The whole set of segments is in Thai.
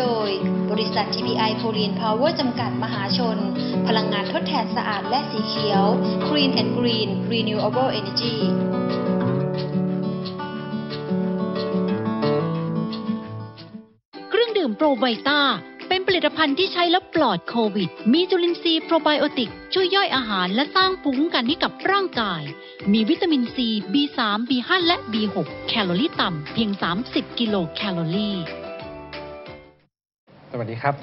โดย บริษัท TPI Korean Power จำกัดมหาชน พลังงานทดแทนสะอาดและสีเขียว Green and Green Renewable Energy เครื่องดื่มโปรไบต้าเป็นผลิตภัณฑ์ที่ใช้แล้วปลอดโควิด มีจุลินทรีย์โปรไบโอติก ช่วยย่อยอาหารและสร้างภูมิคุ้มกันให้กับร่างกาย มีวิตามินซี B3 B5 และ B6 แคลอรี่ต่ำเพียง 30 กิโลแคลอรี่ สวัสดีครับ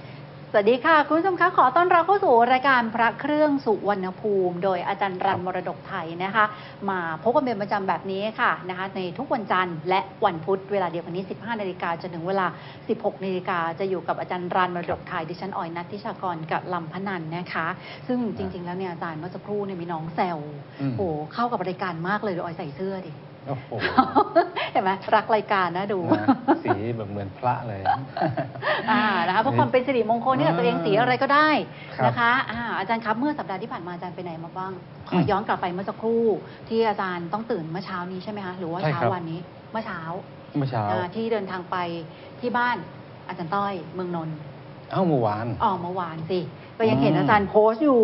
สวัสดีค่ะ คุณผู้ชมคะขอต้อนรับเข้าสู่รายการพระเครื่องสุวรรณภูมิ โดยอาจารย์รันมรดกไทยนะคะ มาพบกันเป็นประจำแบบนี้ค่ะนะคะ ในทุกวันจันทร์และวันพุธเวลาเดียวกันนี้ 15 นาฬิกาจนถึงเวลา 16 นาฬิกาจะอยู่กับอาจารย์รันมรดกไทยดิฉันออยนัททิชากรกับลำพนันนะคะ ซึ่งจริง ๆ แล้วเนี่ยอาจารย์เมื่อสักครู่เนี่ยมีน้องแซวอืม โอ้เข้ากับรายการมากเลยเดี๋ยวออยใส่เสื้อดิ โอ้โหเห็นไหมรักรายการนะดูนะสีแบบเหมือนพระเลย อ่านะคะเพื่อความเป็นสิริมงคลให้กับตัวเองสีอะไรก็ได้ครับนะคะอ่าอาจารย์ครับเมื่อสัปดาห์ที่ผ่านมาอาจารย์ไปไหนมาบ้างขอือมย้อนกลับไปเมื่อสักครู่ ที่อาจารย์ต้องตื่นเมื่อเช้านี้ใช่ไหมคะหรือว่าใช่เช้าครับ วันนี้เมื่อเช้าเมื่อเช้า อ่าที่เดินทางไปที่บ้านอาจารย์ต้อยเมืองนนท์ เอ้าเมื่อวานอ๋อเมื่อวานสิ ก็ยังเห็นอืมอาจารย์โพสต์อยู่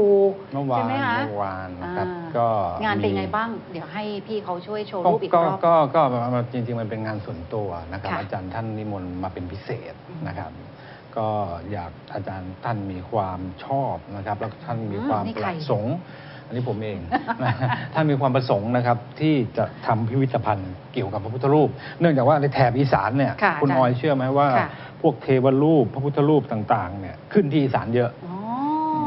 เมื่อวาใช่นไหมคะ เมื่อวานนะครับ อ่า ก็งานเป็นมีไงบ้าง เดี๋ยวให้พี่เขาช่วยโชว์ก็รูปอีกก็รอบ ก็ก็ก็จริงๆมันเป็นงานส่วนตัวนะครับ ค่ะอาจารย์ท่านนิมนต์มาเป็นพิเศษอืมนะครับ ก็อยากอาจารย์ท่านมีความชอบนะครับ แล้วท่านมีอืมความนี่ปใครระสงค์อั นนี้ผมเอง ท่านมีความประสงค์นะครับที่จะทำพิพิธภัณฑ์เกี่ยวกับพระพุทธรูป เนื่องจากว่าในแถบอีสานเนี่ยค่ะคุณอาจารย์ออยเชื่อไหมว่า ค่ะ พวกเทวรูปพระพุทธรูปต่างๆเนี่ยขึ้นที่อีสานเยอะ อ๋อ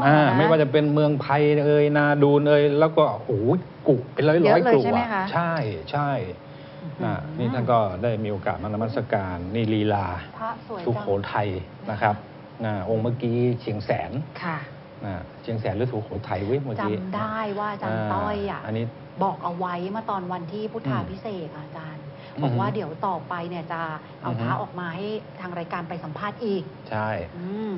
อ่านะไม่ว่าจะเป็นเมืองไทยเอ่ยนาดูนเอ่ยแล้วก็โอ้โหกุเป็นร้อยเยร้อยอะเลยกลุ่ใช่ไหมคะ ใช่ใช่อ่านี่ท่านก็ได้มีโอกาสมานมัสการนี่ลีลา พระสวยสุจัโขงทัยนะครับอ่าองค์เมื่อกี้เชียงแสน ค่ะ อ่าเชียงแสนหรือสุโขทัยเว้ยเมื่อกี้จำได้ว่าอาจารย์ต้อยอะ อันนี้ บอกเอาไว้เมื่อตอนวันที่พุทธาอืมพิเศษกอะอาจารย์ อืมบอกว่าเดี๋ยวต่อไปเนี่ยจะเอาอือฮึ พระออกมาให้ทางรายการไปสัมภาษณ์อีก ใช่ อืม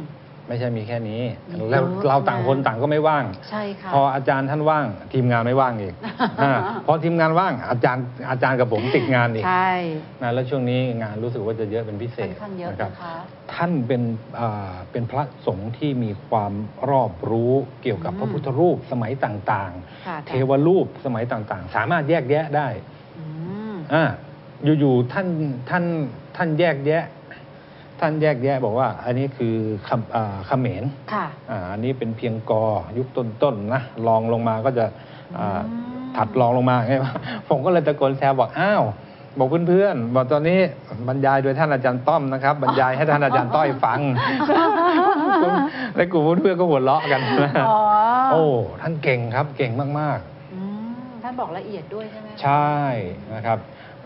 ไม่ใช่มีแค่นี้มีเยอะแล้วเราต่างนะคนต่างก็ไม่ว่าง ใช่ค่ะ พออาจารย์ท่านว่าง ทีมงานไม่ว่างอีกอาพอทีมงานว่างอาจารย์อาจารย์กับผมติดงานอีกใช่นะแล้วช่วงนี้งานรู้สึกว่าจะเยอะเป็นพิเศค่อษนข้างเยอะนะครับ นะคะ ท่านเป็นอ่าเป็นพระสงฆ์ที่มีความรอบรู้เกี่ยวกับอืมพระพุทธรูปสมัยต่างค่ะๆ เทวรูปสมัยต่างๆ สามารถแยกแยะได้ อืม อ่าอยู่ๆท่านท่านท่านแยกแยะ ท่านแยกแยะบอกว่า อันนี้คือคำอ่าเขมรค่ะ อ่าอันนี้เป็นเพียงกอยุคต้นๆนะลองลงมาก็จะอ่าอืม ถัดลองลงมาไง ผมก็เลยตะโกนแซวบอกอ้าวบอกเพื่อนๆบอกตอนนี้บรรยายโดยท่านอาจารย์ต้อมนะครับ บรรยายให้ท่านอาจารย์ต้อยฟังแล้วกลุ่มเพื่อนๆก็หัวเราะกันอ๋อโอ้ท่านเก่งครับเก่งมากอืมท่านบอกละเอียดด้วยใช่ไหมๆใช่นะครับ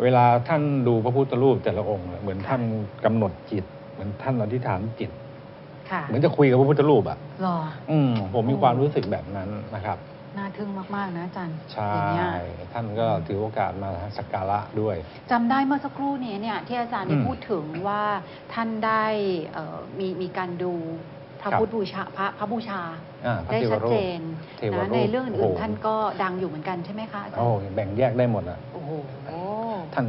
เวลาท่านดูพระพุทธรูปแต่ละองค์เนี่ยเหมือนท่านกำหนดจิต เหมือนท่านอธิษฐานจิต ค่ะเหมือนจะคุยกับพระพุทธรูปอะ หรอ อืมผมมีความรู้สึกแบบนั้นนะครับ น่าทึ่งมาก ๆ นะอาจารย์ใช่ อย่างเงี้ย ท่านก็ถือโอกาสมาสักการะด้วย จำได้เมื่อสักครู่นี้เนี่ยที่อาจารย์ได้อืมพูดถึงว่าท่านได้เอ่อมีมีการดูพระครับ พุทธบูชาพระพระบูชา อ่าพระได้เทวชัดรูเจป นเทวรูนะปในเรื่องโอ้อื่นโห ๆท่านก็ดังอยู่เหมือนกันใช่ไหมคะอาจารโอ้ย์แบ่งแยกได้หมดอะ โอ้โห ท่าน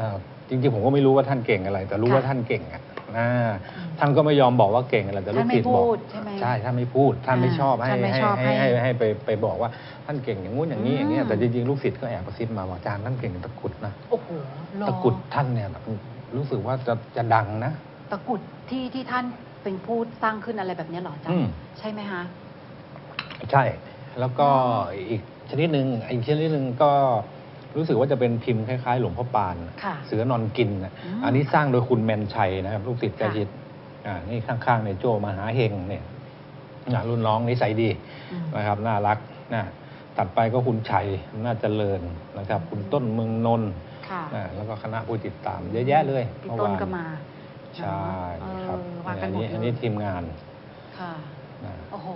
อ่า จริงๆผมก็ไม่รู้ว่าท่านเก่งอะไร แต่รู้ค่ะว่าท่านเก่งอะอ่าอืมท่านก็ไม่ยอมบอกว่าเก่งอะไรแต่ลูท่ากนไม่ศิษย์บอกพูดใช่ไหมใช่ท่านไม่พูด ท่านไม่อ่าชอบให้ท่านไม่ให้ชอบให้ให้ให้ให้ไปไปบอกว่าท่านเก่งอย่างงู้นอย่างนี้อืมอย่างเงี้ยแต่จริงๆลูกศิษย์ก็แอบกระซิบมาว่าอาจารย์ท่านเก่งตะกรุดนะโอ้โหหรอตะกรุดท่านเนี่ยรู้สึกว่าจะจะดังนะ ตะกรุดที่ที่ท่านเป็นผู้สร้างขึ้นอะไรแบบนี้เหรออาจารอืย์มใช่ไหมคะใช่ แล้วก็อีกชนิดหนึ่งอีกชนิดหนึ่งก็ รู้สึกว่าจะเป็นพิมพ์คล้ายๆ หลวงพ่อปาน ค่ะเสือนอนกินน่ะอืมอันนี้สร้างโดยคุณแมนชัยนะครับ ลูกศิษย์ค่ะกาชิตอ่านี่ข้างๆในยโจมหาเฮงเนี่ยอ่ารุ่นน้องนิสัยดี อืม นะครับน่ารักนะตัดไปก็คุณชัยน่าเจริญนะครับ คุณต้นเมืองนนท์ค่ะนะแล้วก็คณะผู้ติดตามเยอะแยะเลยพี่เมื่อต้นวานก็มาใช่เออครับมากัอันนหมดนี้เลยอันนี้ทีมงานค่ะ นะโอ้โห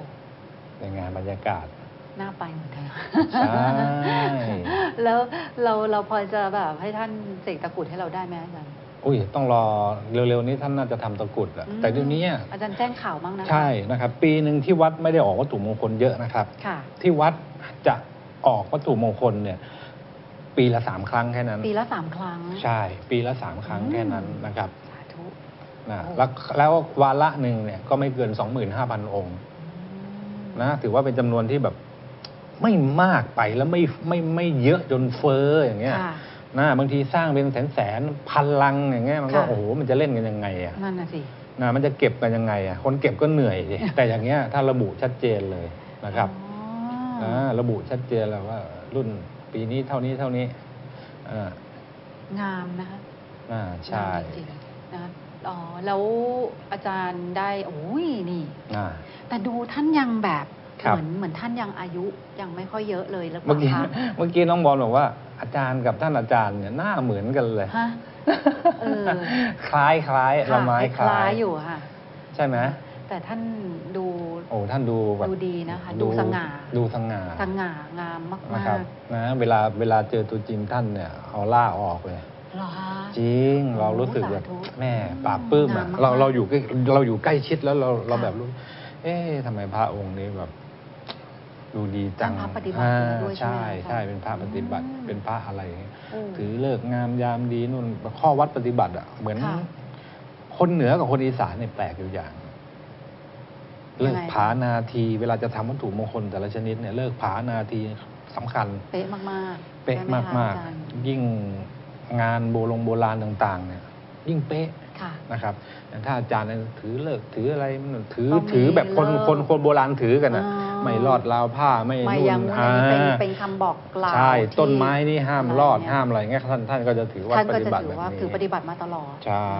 ในงานบรรยากาศ น่าไปเหมือนกันใช่แล้วเราเราพอจะแบบให้ท่านเสกตะกรุดให้เราได้ไหมอาจารย์อุ้ยต้องรอเร็วๆนี้ท่านน่าจะทำตะกรุดอะอืมแต่เดี๋ยวนี้อะอาจารย์แจ้งข่าวบ้างนะคะใช่นะครับ ปีหนึ่งที่วัดไม่ได้ออกวัตถุมงคลเยอะนะครับค่ะที่วัดจะออกวัตถุมงคลเนี่ย ปีละสามครั้งแค่นั้น ปีละสามครั้ง ใช่ ปีละสามครั้งอืมแค่นั้นนะครับสาธุนะแล้วแล้ววาระหนึ่งเนี่ยก็ไม่เกิน25,000องค์นะถือว่าเป็นจำนวนที่แบบ ไม่มากไปแล้วไม่ไม่ไม่เยอะจนเฟ้ออย่างเงี้ยค่ะ นะบางทีสร้างเป็นแสนแสนๆพันลังอย่างเงี้ยมันก็ค่ะ โอ้โหมันจะเล่นกันยังไงอะนั่นน่ะสิ นะมันจะเก็บกันยังไงอะคนเก็บก็เหนื่อยสิแต่อย่างเงี้ยถ้าระบุชัดเจนเลยนะครับอ๋อาระบุชัดเจนแล้วว่า รุ่นปีนี้เท่านี้เท่านี้อ่างามนะคะอ่าใช่งามจริงๆนะอ๋อแล้วอาจารย์ได้โอ้ยนี่ อ่า แต่ดูท่านยังแบบครับ เหมือนเหมือนท่านยังอายุยังไม่ค่อยเยอะเลยหรือเปเมื่อล่ากี้คะเมื่อกี้น้องบอลบอกว่าอาจารย์กับท่านอาจารย์เนี่ยหน้าเหมือนกันเลยฮะเออคล้ายคล้ายค่ะละไม้คคล้าล้ายยอยู่ค่ะ ใช่ไหมแต่ท่านดู โอ้ท่านดูแบบดูดีนะคะ ดูสง่าดูสง่าสง่างามมากนะครับๆนะเวลาเวลาเจอตัวจริงท่านเนี่ยเอาล่าออกเลยเหรอคะจริงเรารู้สึกแบบสาธุแม่ปราบปลื้มอะงามมากเราเราอยู่ใกล้เราอยู่ใกล้ชิดแล้วเราเราค่ะแบบรู้เอ๊ะทำไมพระองค์นี้แบบ ดูดีจังเป็นพระปฏิบัติอ่าด้วยใช่ใช่ไหมคะใช่เป็นพระปฏิบัติ อืม เป็นพระอะไรอย่างเงี้ยโอ้ถือเลิกษ์งามยามดีนู่นข้อวัดปฏิบัติอะเหมือน ค่ะ คนเหนือกับคนอีสานเนี่ยแปลกอยู่อย่างยังไงเลิกผานาทีเวลาจะทำวัตถุมงคลแต่ละชนิดเนี่ยเลิกผานาทีสำคัญ เป๊ะมากๆเป๊ะใช่ไหมากคะมากอาจารย์ยิ่งงานโบรงโบราณต่าง ๆ เนี่ย ยิ่งเป๊ะค่ะ นะครับอย่างถ้าอาจารย์เนี่ยถือเลิกถืออะไรมันถือต้องมีถือแบบคนเลิกคนคนโบราณถือกันอะอ๋อ ไม่รอดราวผ้าไม่ไม่นู่ยังนอันนี้เป็นอ่าเป็นคำบอกกล่าวใช่ที่ต้นไม้นี่ห้ามรอดะไเนี่ยห้ามอะไรเงี้ยท่านท่านก็จะถือว่าท่านปก็ฏิจะบัติถืแบอบว่านี้คือปฏิบัติมาตลอดใช่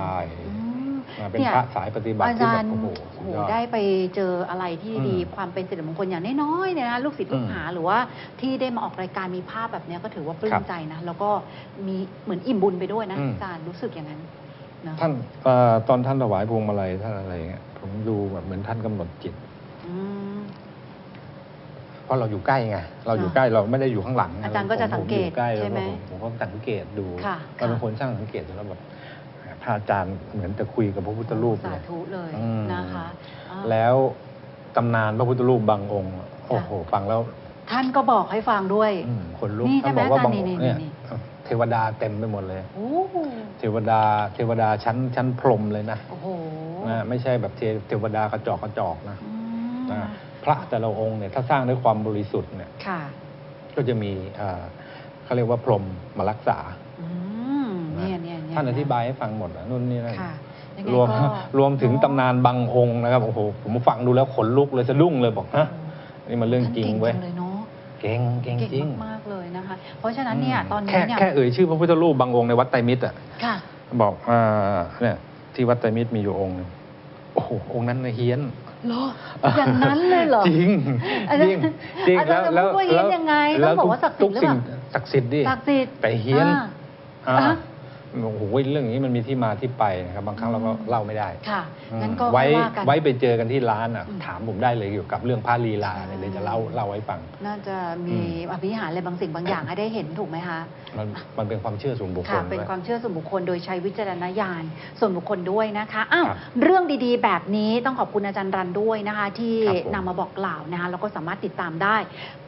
อืม อ่าเป็นเนี่ยพระสายปฏิบัติอาที่จาแบรบย์โอ้โหโอ้สุโหดยอด ได้ไปเจออะไรที่อืมดีความเป็นสิริมงคลอย่างน้อยๆเนี่ยนะลูกศิษย์ลูกอืมหาหรือว่าที่ได้มาออกรายการมีภาพแบบเนี้ยก็ถือว่าปลื้ครัมบใจนะ แล้วก็มีเหมือนอิ่มบุญไปด้วยนะอืม อาจารย์รู้สึกอย่างนั้นนะท่านเอ่อตอนท่านถวายพวงมาลัยท่านอะไรเงี้ยผมดูแบบเหมือนท่านกำหนดจิต อืมเพ ราะเราอยู่ใกล้ไงเราอยู่ค่ะใกล้เราไม่ได้อยู่ข้างหลังไอาจารย์ก็จะสังเกตผมอยู่ใกล้แล้วใช่ไหมผมผมก็สังเกตดูค่ะเราเป็นค่ะ คนช่างสังเกตอยู่แล้วแบบพระอาจารย์เหมือนจะคุยกับพระพุทธรูปสาเลย ธุเลยอืม นะคะอ่า แล้วตำนานพระพุทธรูปบางองค์โอ้โห ฟังแล้วท่านก็บอกให้ฟังด้วย อืมคนลุกนี่ท่านใช่ไหมบอกว่าบางอาจารย์องค์นี่เนี่ยนี่ เทวดาเต็มไปหมดเลย โอ้โหเทวดาเทวดาชั้นชั้นพรหมเลยนะโอ้โหนะไม่ใช่แบบเทเทวดากระจอกกระจอกนะ อืม นะ พระแต่ละองค์เนี่ยถ้าสร้างด้วยความบริสุทธิ์เนี่ยค่ะ ก็จะมีเอ่อเขาเรียกว่าพรหมมารักษา อืมเนี่ยเนี่ยเยท่านอธิบายให้ฟังหมดอะนู่นนี่นั่นค่ะยังไงรวมก็ รวมถึงตำนานบางองค์นะครับโอ้โหผมฟังดูแล้วขนลุกเลยสะดุ้งเลยบอกฮะนี่มันเรื่องจริงเว้ยท่านเก่งจังเลยเนาะเก่งเก่งจริเก่งงมากๆเลยนะคะ เพราะฉะนั้นเนี่ยตอนนี้แค่เนี่ยแค่เอ่ยชื่อพระพุทธรูปบางองค์ในวัดไตรมิตรอะ ค่ะ บอกอ่าเนี่ยที่วัดไตรมิตรมีอยู่องค์หนึงโอ้โหองค์นั้นน่ะเฮี้ยนเหรออย่างนั้นเลยเหรอ จริงอาจจารย์ริงจริงอาจารย์จะพูดว่าเฮี้ยนยังไงต้องบอกว่าศักดิ์สิทธิ์หรือเปล่าทุสิ่งศักดิ์สิทธิ์ดิศักดิ์สิทธิ์แต่เฮี้ยนอ่าอ่าอะ โอ้โหเรื่องนี้มันมีที่มาที่ไปนะครับบางครั้งเราก็เล่าไม่ได้ค่ะอืมงั้นก็ไว้ค่อยว่ากัน ไว้ไปเจอกันที่ร้านอะอืมถามผมได้เลยเกี่ยวกับเรื่องพระลีลาเนี่ยใช่เดี๋ยวจะเล่าเล่าให้ฟัง น่าจะมีอืมอภิหารอะไรบางสิ่งบางอย่างให้ได้เห็นถูกไหมคะ มันมันเป็นความเชื่อส่วนบุคคค่ะ ลเป็นด้วย ความเชื่อส่วนบุคคลโดยใช้วิจารณญาณส่วนบุคคลด้วยนะคะ อ้าว ครับเรื่องดีๆ แบบนี้ต้องขอบคุณอาจารย์รันด้วยนะคะ ที่ครับผม นำมาบอกกล่าวนะคะแล้วก็สามารถติดตามได้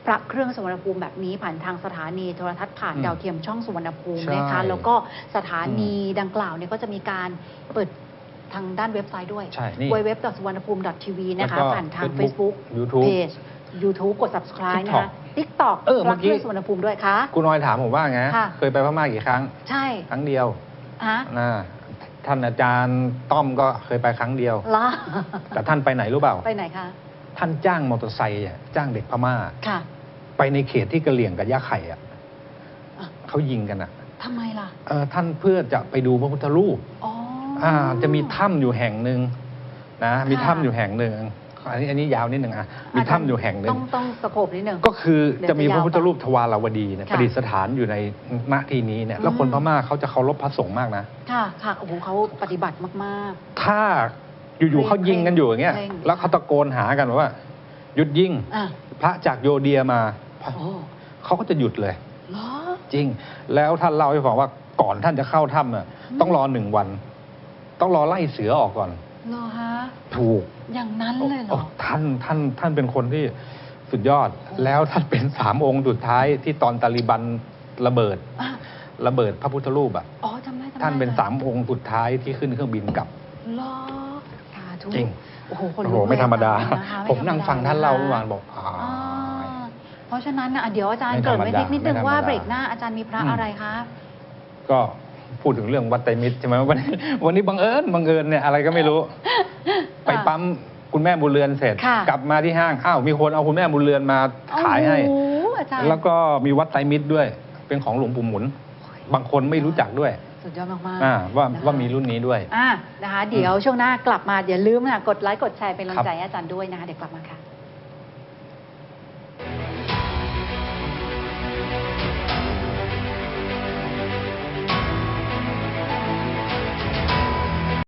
พระเครื่องสุวรรณภูมิแบบนี้ผ่านทางสถานีโทรทัศน์ผ่านอืมดาวเทียมช่องสุวรรณภูมิใช่นะคะแล้วก็สถานีดังกล่าวเนี่ยก็จะมีการเปิดทางด้านเว็บไซต์ด้วยใช่นี่ w w w สุวรรณภูมิ tv นะคะแล้วก็ผ่านทาง Facebook Facebook YouTube Page YouTube กด subscribe นะคะ TikTok เออเมื่รัอกกี้เรื่องสุวรรณภูมิด้วยคะคุณน้อยถามผมว่าไงค่ะเคยไปพม่ากี่ครั้ง ใช่ ครั้งเดียวฮะนะท่านอาจารย์ต้อมก็เคยไปครั้งเดียวล่ะแต่ท่านไปไหนรู้เปล่า ไปไหนคะ ท่านจ้างมอเตอร์ไซค์อะจ้างเด็กพม่า ค่ะไปในเขตที่กระเหลี่ยงกับย่าไข่อะอะเขายิงกันอะทำไมล่ะ เออท่านเพื่อจะไปดูพระพุทธรูป อ๋ออ่าจะมีถ้ำอยู่แห่งหนึ่งนะมีค่ะถ้ำอยู่แห่งหนึ่งอันนี้อันนี้ยาวนิดหนึ่งอะมีถ้ำอยู่แห่งหนึ่ต้อง งต้องสโคบนิดหนึ่ง ก็คือเดี๋ยวจะมีจะยาวพระพุทธรูปทวาราวดีเนี่ยค่ะประดิษฐานอยู่ในณที่นี้เนี่ยแล้วคนอืม พม่าเขาจะเคารพพระสงฆ์มากนะ ค่ะ ค่ะ โอ้โหเขาปฏิบัติมาก ถ้า อยู่ๆเขายิงกันอยู่อย่างเงี้ยเคร่งแล้วเขาตะโกนหากันว่า หยุดยิงๆอะพระจากโยเดียมาโอ้เขาก็จะหยุดเลย เหรอ จริง แล้วท่านเล่าให้ฟังว่าก่อนท่านจะเข้าถ้ำน่ะอืม ต้องรอหนึ่งวัน ต้องรอไล่เสือออกก่อน เหรอฮะ ถูก อย่างนั้นเลยเหรโอ้อท่านท่านท่านเป็นคนที่สุดยอด แล้วท่านเป็นสามองค์สุดท้ายที่ตอนตาลิบันระเบิดอะระเบิดพระพุทธรูปอะ อ๋อจำได้จำได้ท่านเป็นจ้ะสามองค์สุดท้ายที่ขึ้นเครื่องบินกลับ เหรอสา ธุจริง โอ้โหคนโอ้โหลุกไม่ธรรมดา เลยนะคะผมนั่งฟังท่านเล่าไม่เมื่อธรวารนมดบอกอ่า อ่าเพราะฉะนั้นนะเดี๋ยวอาจารย์ไม่เกริดธรรมไว้ดานิดนิดนึงไม่ธรรมดาว่าเบรกหน้าอาจารย์มีพระอืม อะไรคะ ก็พูดถึงเรื่องวัดไตรมิตรใช่ไหมวันนี้วันนี้บังเอิญบังเอิญเนี่ยอะไรก็ไม่รู้ ไปปั๊มคุณแม่บุญเรือนเสร็จ ค่ะ กลับมาที่ห้างอ้าวมีคนเอาคุณแม่บุญเรือนมาขายให้ โอ้โหอาจารย์ แล้วก็มีวัดไตรมิตรด้วย เป็นของหลวงปู่หมุน บางคนไม่รู้จักด้วย สุดยอดมากอ่าว่านะคะว่ามีรุ่นนี้ด้วยๆอะนะคะ เดี๋ยวช่วงหน้ากลับมาอย่าลืมนะกดไลค์กดแชร์เป็นกำลังครับใจให้อาจารย์ด้วยนะคะ เดี๋ยวกลับมาค่ะ